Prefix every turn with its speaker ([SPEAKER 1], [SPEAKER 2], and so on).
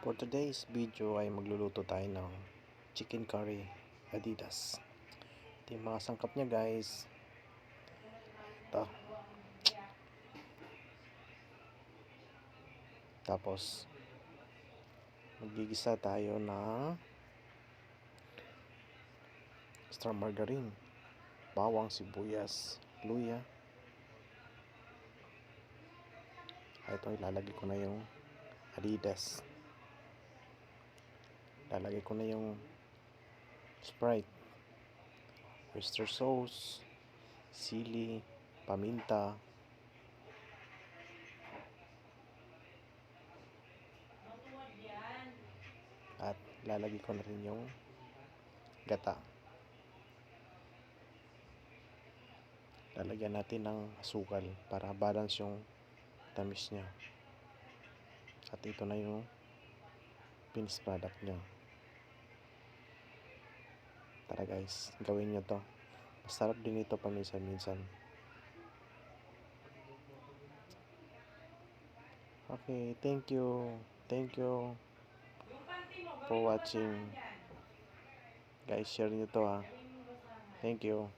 [SPEAKER 1] For today's video ay magluluto tayo ng chicken curry Adidas. Ito yung mga sangkap niya guys. Ito. Tapos, magigisa tayo ng extra margarine, bawang, sibuyas, luya. Ah, Ito, ilalagay ko na yung Adidas. Lalagay ko na yung Sprite, oyster sauce, sili, paminta, at lalagay ko na rin yung gata. Lalagyan natin ng asukal para balance yung tamis niya. At ito na yung finished product niya. Tara guys, gawin nyo to. Masarap din ito paminsan-minsan. Okay, thank you. Thank you for watching. Guys, share nyo to ha. Thank you.